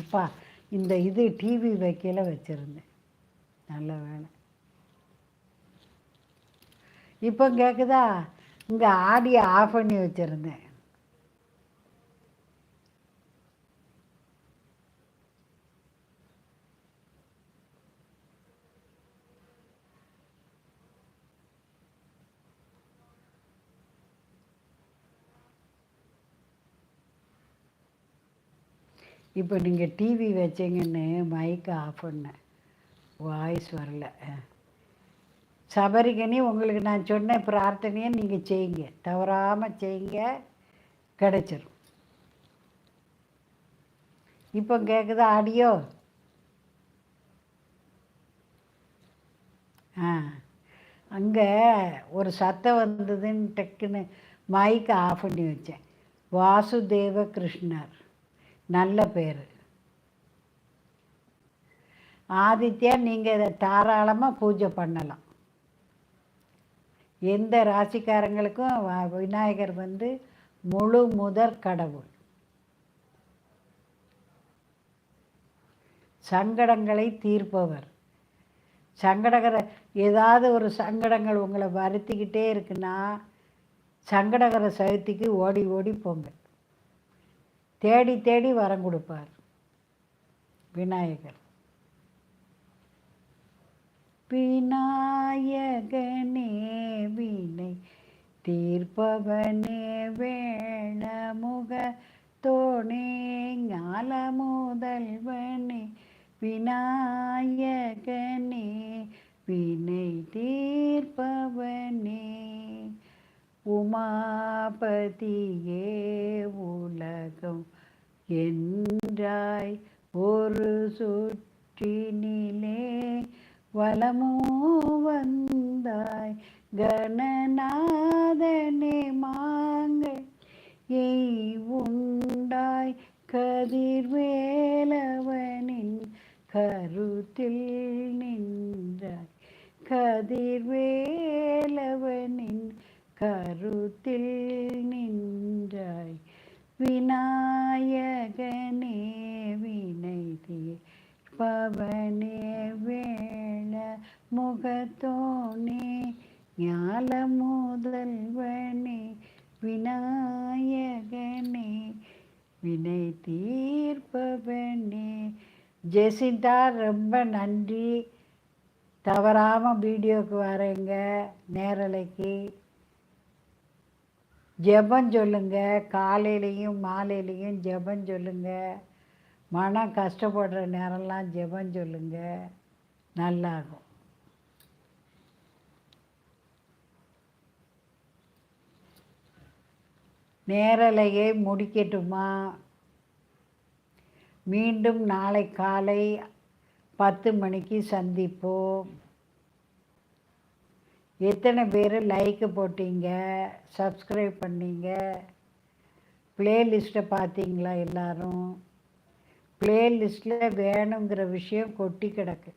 இப்போ இந்த இது டிவி வைக்கல வச்சுருந்தேன். நல்ல வேலை. இப்போ கேட்குதா இங்கே ஆடியை ஆஃப் பண்ணி வச்சுருந்தேன். இப்போ நீங்கள் டிவி வச்சீங்கன்னு மைக்கை ஆஃப் பண்ணேன். வாய்ஸ் வரல. சபரிகனி உங்களுக்கு நான் சொன்ன பிரார்த்தனையை நீங்கள் செய்யுங்க. தவறாமல் செய்யுங்க கிடைச்சிரும். இப்போ கேட்குதா ஆடியோ ஆ. அங்கே ஒரு சத்தம் வந்ததுன்னு டக்குன்னு மைக்கை ஆஃப் பண்ணி வச்சேன். வாசுதேவ கிருஷ்ணர். நல்ல பேர். ஆதித்யா நீங்கள் இதை தாராளமாக பூஜை பண்ணலாம். எந்த ராசிக்காரங்களுக்கும் வ- விநாயகர் வந்து முழு முதற் கடவுள். சங்கடங்களை தீர்ப்பவர். சங்கடகர ஏதாவது ஒரு சங்கடங்கள் உங்களை வருத்திக்கிட்டே இருக்குன்னா சங்கடகர சதுர்த்திக்கு ஓடி ஓடி போங்க. தேடி தேடி வரம் கொடுப்பார் விநாயகர். விநாயகனே வினை தீர்ப்பவனே வேளமுக தோணே ஞால முதல்வனே விநாயகனே வினை தீர்ப்பவனே உமாபதியே உலகம் என்றாய். ஒரு சுற்றினிலே வலமோ வந்தாய். கணநாதனே மாங்கள் எய் உண்டாய் கதிர்வேலவனின் கருத்தில் நின்றாய். கதிர்வேலவன் கருத்தில் நின்றாய். விநாயகனே வினை தீர்ப்பவனே வேள முகத்தோனே ஞால முதல்வனே விநாயகனே வினை தீர்ப்பவனே. ஜெசிந்தா ரொம்ப நன்றி. தவறாமல் வீடியோக்கு வரேங்க நேரலைக்கு. ஜெபம் சொல்லுங்க. காலையிலையும் மாலையிலையும் ஜெபம் சொல்லுங்க. மனம் கஷ்டப்படுற நேரம்லாம் ஜெபம் சொல்லுங்க. நல்லாகும். நேரலையை முடிக்கட்டுமா? மீண்டும் நாளை காலை பத்து மணிக்கு சந்திப்போம். எத்தனை பேர் லைக்கு போட்டீங்க சப்ஸ்கிரைப் பண்ணீங்க? ப்ளேலிஸ்ட்டை பார்த்தீங்களா எல்லாரும்? ப்ளேலிஸ்ட்டில் வேணுங்கிற விஷயம் கொட்டி கிடக்கு.